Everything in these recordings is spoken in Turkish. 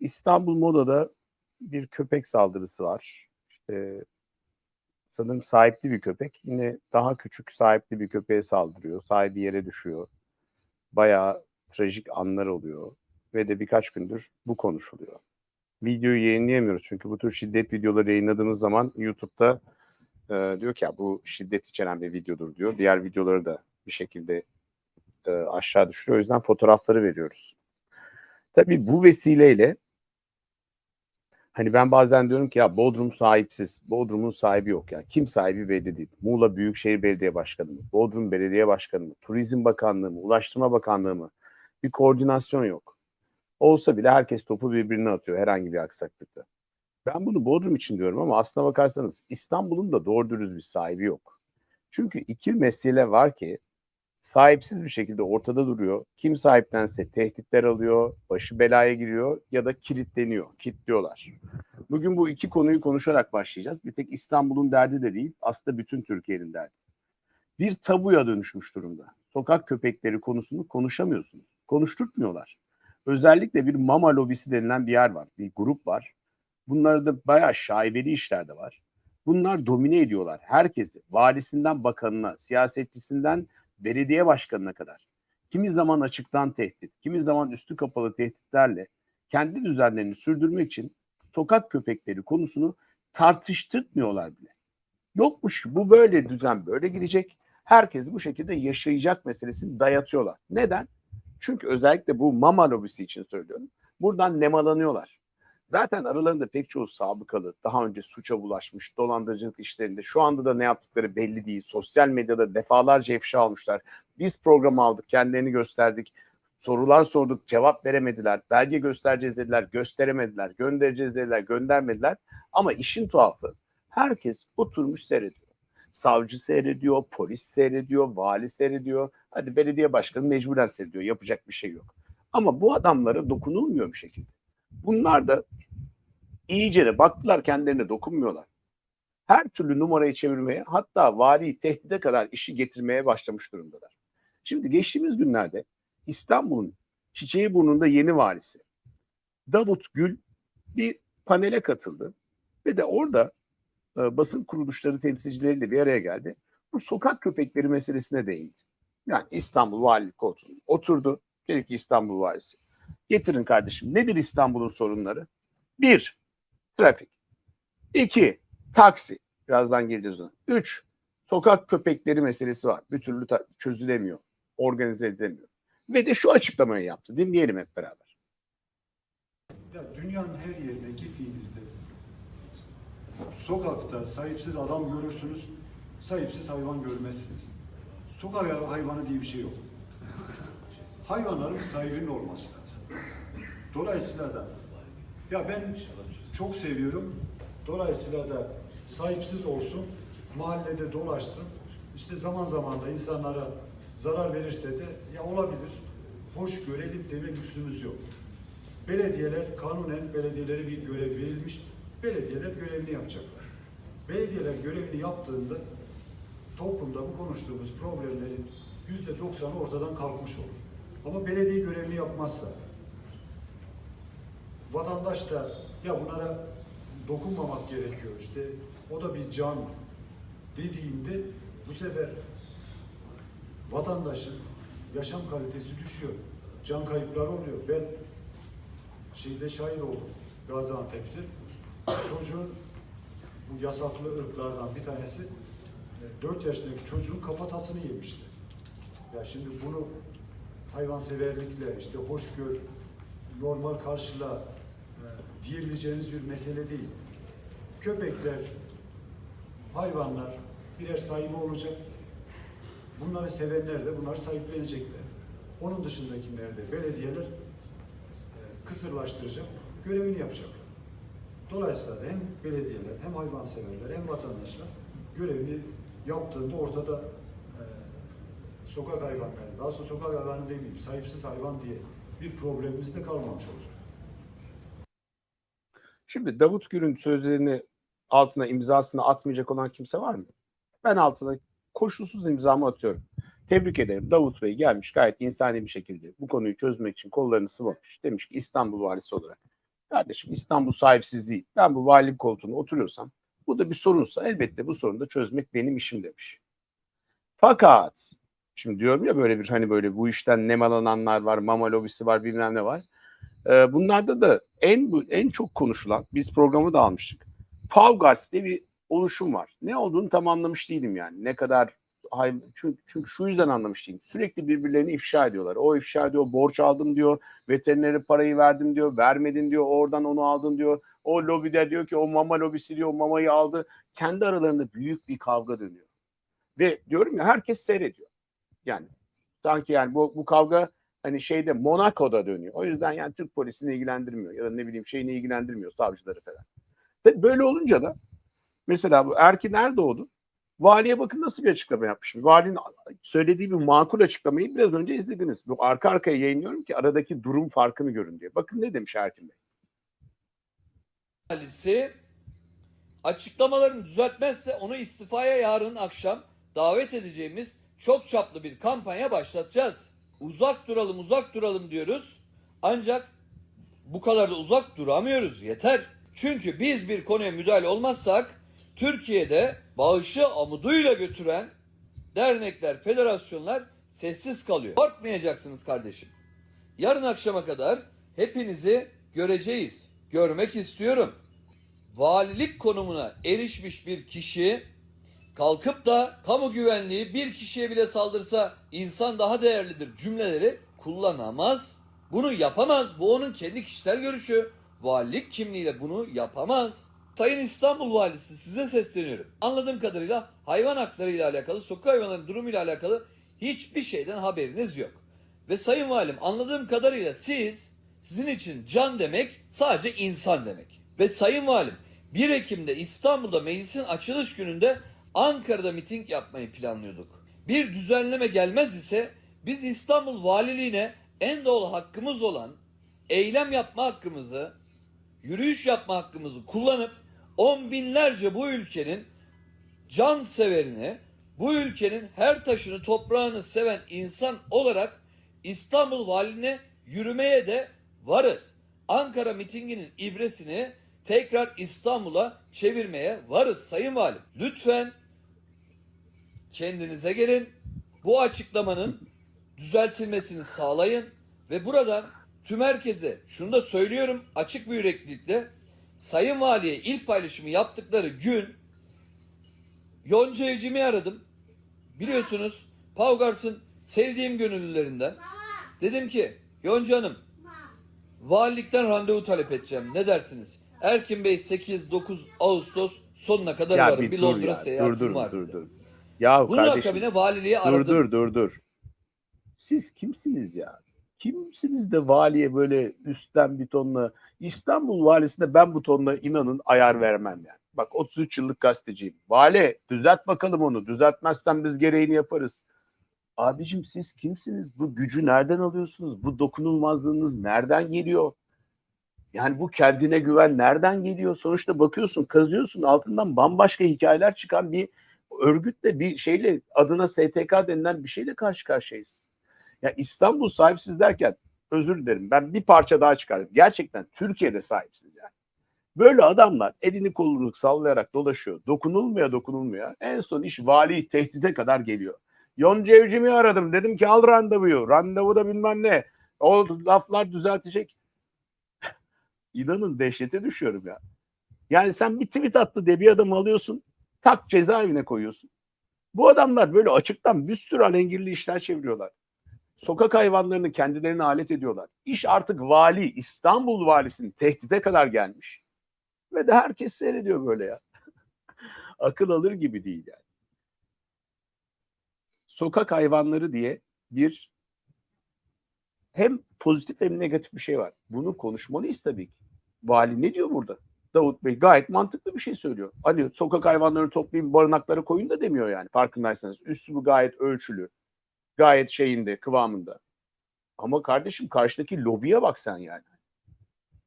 İstanbul Moda'da bir köpek saldırısı var. İşte sanırım sahipli bir köpek. Yine daha küçük sahipli bir köpeğe saldırıyor. Sahibi yere düşüyor. Bayağı trajik anlar oluyor. Ve de birkaç gündür bu konuşuluyor. Videoyu yayınlayamıyoruz çünkü bu tür şiddet videoları yayınladığımız zaman YouTube'da e, diyor ki ya bu şiddet içeren bir videodur diyor. Diğer videoları da bir şekilde e, aşağı düşürüyor. O yüzden fotoğrafları veriyoruz. Tabii bu vesileyle hani ben bazen diyorum ki ya Bodrum sahipsiz. Bodrum'un sahibi yok ya. Kim sahibi belli değil. Muğla Büyükşehir Belediye Başkanı mı? Bodrum Belediye Başkanı mı? Turizm Bakanlığı mı? Ulaştırma Bakanlığı mı? Bir koordinasyon yok. Olsa bile herkes topu birbirine atıyor herhangi bir aksaklıkta. Ben bunu Bodrum için diyorum ama aslına bakarsanız İstanbul'un da doğru dürüst bir sahibi yok. Çünkü iki mesele var ki sahipsiz bir şekilde ortada duruyor. Kim sahiplense tehditler alıyor, başı belaya giriyor ya da kilitleniyor, kilitliyorlar. Bugün bu iki konuyu konuşarak başlayacağız. Bir tek İstanbul'un derdi de değil, aslında bütün Türkiye'nin derdi. Bir tabuya dönüşmüş durumda. Sokak köpekleri konusunu konuşamıyorsunuz. Konuşturtmuyorlar. Özellikle bir mama lobisi denilen bir yer var, bir grup var. Bunlarda bayağı şaibeli işler de var. Bunlar domine ediyorlar herkesi. Valisinden bakanına, siyasetçisinden belediye başkanına kadar. Kimi zaman açıktan tehdit, kimi zaman üstü kapalı tehditlerle kendi düzenlerini sürdürmek için sokak köpekleri konusunu tartıştırmıyorlar bile. Yokmuş bu böyle düzen böyle gidecek. Herkes bu şekilde yaşayacak meselesini dayatıyorlar. Neden? Çünkü özellikle bu mama lobisi için söylüyorum. Buradan nemalanıyorlar. Zaten aralarında pek çoğu sabıkalı, daha önce suça bulaşmış, dolandırıcılık işlerinde şu anda da ne yaptıkları belli değil. Sosyal medyada defalarca ifşa almışlar. Biz program aldık, kendilerini gösterdik. Sorular sorduk, cevap veremediler. Belge göstereceğiz dediler, gösteremediler. Göndereceğiz dediler, göndermediler. Ama işin tuhafı herkes oturmuş seyrediyor. Savcı seyrediyor, polis seyrediyor, vali seyrediyor. Hadi belediye başkanı mecburen seyrediyor. Yapacak bir şey yok. Ama bu adamlara dokunulmuyor bir şekilde. Bunlar da iyice de baktılar kendilerine dokunmuyorlar. Her türlü numarayı çevirmeye hatta vali tehdide kadar işi getirmeye başlamış durumdalar. Şimdi geçtiğimiz günlerde İstanbul'un Çiçeği burnunda yeni valisi Davut Gül bir panele katıldı ve de orada e, basın kuruluşları temsilcileriyle bir araya geldi. Bu sokak köpekleri meselesine değindi. Yani İstanbul Valilik koltuğuna oturdu. Dedi ki İstanbul Valisi Getirin kardeşim. Nedir İstanbul'un sorunları? Bir, trafik. İki, taksi. Birazdan geleceğiz ona. Üç, sokak köpekleri meselesi var. Bir türlü çözülemiyor. Organize edilemiyor. Ve de şu açıklamayı yaptı. Dinleyelim hep beraber. Ya dünyanın her yerine gittiğinizde sokakta sahipsiz adam görürsünüz, sahipsiz hayvan görmezsiniz. Sokak hayvanı diye bir şey yok. Hayvanların sahibinin olması lazım. Dolayısıyla da ya ben çok seviyorum. Dolayısıyla da sahipsiz olsun, mahallede dolaşsın. İşte zaman zaman da insanlara zarar verirse de ya olabilir. Hoş görelim deme lüksümüz yok. Belediyeler kanunen belediyelere bir görev verilmiş. Belediyeler görevini yapacaklar. Belediyeler görevini yaptığında toplumda bu konuştuğumuz problemlerin yüzde doksanı ortadan kalkmış olur. Ama belediye görevini yapmazsa vatandaş da ya bunlara dokunmamak gerekiyor işte o da bir can dediğinde bu sefer vatandaşın yaşam kalitesi düşüyor. Can kayıpları oluyor. Ben şeyde şahit oldum Gaziantep'te. Çocuğun bu yasaklı ırklardan bir tanesi 4 yaşındaki çocuğun kafatasını yemişti. Ya şimdi bunu hayvanseverlikle, işte hoşgör, normal karşıla e, diyebileceğiniz bir mesele değil. Köpekler, hayvanlar birer sahibi olacak. Bunları sevenler de bunları sahiplenecekler. Onun dışındakiler de belediyeler e, kısırlaştıracak, görevini yapacaklar. Dolayısıyla hem belediyeler, hem hayvanseverler, hem vatandaşlar görevini yaptığında ortada e, sokak hayvanları, daha sonra sokak hayvanı demeyeyim, sahipsiz hayvan diye bir problemimiz de kalmamış olacak. Şimdi Davut Gül'ün sözlerini altına imzasını atmayacak olan kimse var mı? Ben altına koşulsuz imzamı atıyorum. Tebrik ederim. Davut Bey gelmiş gayet insani bir şekilde bu konuyu çözmek için kollarını sıvamış. Demiş ki İstanbul valisi olarak Kardeşim İstanbul sahipsiz değil. Ben bu valilik koltuğuna oturuyorsam bu da bir sorunsa elbette bu sorunu da çözmek benim işim demiş. Fakat şimdi diyorum ya böyle bir hani böyle bu işten nemalananlar var, mama lobisi var, bilmem ne var. Ee, bunlarda da en en çok konuşulan biz programı da almıştık. Pavgars diye bir oluşum var. Ne olduğunu tam anlamış değilim yani. Ne kadar çünkü, çünkü şu yüzden anlamış değilim. Sürekli birbirlerini ifşa ediyorlar. O ifşa ediyor, borç aldım diyor, veterinere parayı verdim diyor, vermedin diyor, oradan onu aldın diyor. O lobide diyor ki o mama lobisi diyor, mamayı aldı. Kendi aralarında büyük bir kavga dönüyor. Ve diyorum ya herkes seyrediyor. Yani sanki yani bu, bu kavga hani şeyde Monaco'da dönüyor. O yüzden yani Türk polisini ilgilendirmiyor ya da ne bileyim şeyini ilgilendirmiyor savcıları falan. Ve böyle olunca da mesela bu Erkin Erdoğdu valiye bakın nasıl bir açıklama yapmış. Valinin söylediği bir makul açıklamayı biraz önce izlediniz. Bu arka arkaya yayınlıyorum ki aradaki durum farkını görün diye. Bakın ne demiş Erkin Bey. valisi açıklamalarını düzeltmezse onu istifaya yarın akşam davet edeceğimiz çok çaplı bir kampanya başlatacağız. Uzak duralım uzak duralım diyoruz. Ancak bu kadar da uzak duramıyoruz yeter. Çünkü biz bir konuya müdahale olmazsak Türkiye'de bağışı amuduyla götüren dernekler, federasyonlar sessiz kalıyor. Korkmayacaksınız kardeşim. Yarın akşama kadar hepinizi göreceğiz. Görmek istiyorum. Valilik konumuna erişmiş bir kişi kalkıp da kamu güvenliği bir kişiye bile saldırsa insan daha değerlidir cümleleri kullanamaz. Bunu yapamaz. Bu onun kendi kişisel görüşü. Valilik kimliğiyle bunu yapamaz. Sayın İstanbul Valisi size sesleniyorum. Anladığım kadarıyla hayvan hakları ile alakalı, sokak hayvanlarının durumu ile alakalı hiçbir şeyden haberiniz yok. Ve Sayın Valim anladığım kadarıyla siz sizin için can demek sadece insan demek. Ve Sayın Valim 1 Ekim'de İstanbul'da meclisin açılış gününde Ankara'da miting yapmayı planlıyorduk. Bir düzenleme gelmez ise biz İstanbul Valiliğine en doğal hakkımız olan eylem yapma hakkımızı, yürüyüş yapma hakkımızı kullanıp on binlerce bu ülkenin can severini, bu ülkenin her taşını toprağını seven insan olarak İstanbul Valiliğine yürümeye de varız. Ankara mitinginin ibresini tekrar İstanbul'a çevirmeye varız Sayın Valim. Lütfen kendinize gelin. Bu açıklamanın düzeltilmesini sağlayın ve buradan tüm herkese şunu da söylüyorum açık bir yüreklilikle Sayın Vali'ye ilk paylaşımı yaptıkları gün Yonca Evcim'i aradım. Biliyorsunuz Pavgars'ın sevdiğim gönüllülerinden. Dedim ki Yonca Hanım valilikten randevu talep edeceğim. Ne dersiniz? Erkin Bey 8-9 Ağustos sonuna kadar varım. Bir, dur Londra ya, seyahatim dur, dur, var. dur, dur. Ya Bunun kardeşim akabine valiliğe dur aradım. dur dur dur. Siz kimsiniz ya? Kimsiniz de valiye böyle üstten bir tonla İstanbul valisine ben bu tonla inanın ayar vermem yani. Bak 33 yıllık gazeteciyim. Vali düzelt bakalım onu. Düzeltmezsen biz gereğini yaparız. Abicim siz kimsiniz? Bu gücü nereden alıyorsunuz? Bu dokunulmazlığınız nereden geliyor? Yani bu kendine güven nereden geliyor? Sonuçta bakıyorsun, kazıyorsun altından bambaşka hikayeler çıkan bir örgütle bir şeyle adına STK denilen bir şeyle karşı karşıyayız. Ya İstanbul sahipsiz derken özür dilerim ben bir parça daha çıkardım. Gerçekten Türkiye'de sahipsiz yani. Böyle adamlar elini kolunu sallayarak dolaşıyor. Dokunulmuyor dokunulmuyor. En son iş vali tehdide kadar geliyor. Yonca Evcim'i aradım. Dedim ki al randevuyu. Randevuda bilmem ne. O laflar düzeltecek. İnanın dehşete düşüyorum ya. Yani sen bir tweet attı diye bir adamı alıyorsun. Tak cezaevine koyuyorsun. Bu adamlar böyle açıktan bir sürü alengirli işler çeviriyorlar. Sokak hayvanlarını kendilerine alet ediyorlar. İş artık vali, İstanbul valisinin tehdide kadar gelmiş. Ve de herkes seyrediyor böyle ya. Akıl alır gibi değil yani. Sokak hayvanları diye bir hem pozitif hem negatif bir şey var. Bunu konuşmalıyız tabii ki. Vali ne diyor burada? Davut Bey gayet mantıklı bir şey söylüyor. Hani sokak hayvanlarını toplayın barınaklara koyun da demiyor yani farkındaysanız. Üslubu gayet ölçülü. Gayet şeyinde, kıvamında. Ama kardeşim karşıdaki lobiye bak sen yani.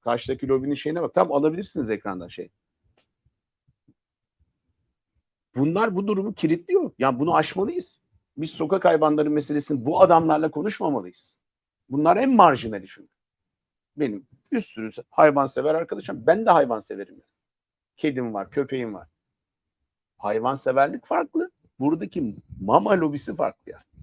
Karşıdaki lobinin şeyine bak. Tam alabilirsiniz ekrandan şey. Bunlar bu durumu kilitliyor. Yani bunu aşmalıyız. Biz sokak hayvanları meselesini bu adamlarla konuşmamalıyız. Bunlar en marjinali çünkü. Benim bir sürü hayvan sever arkadaşım. Ben de hayvan severim. Kedim var, köpeğim var. Hayvan severlik farklı. Buradaki mama lobisi farklı yani.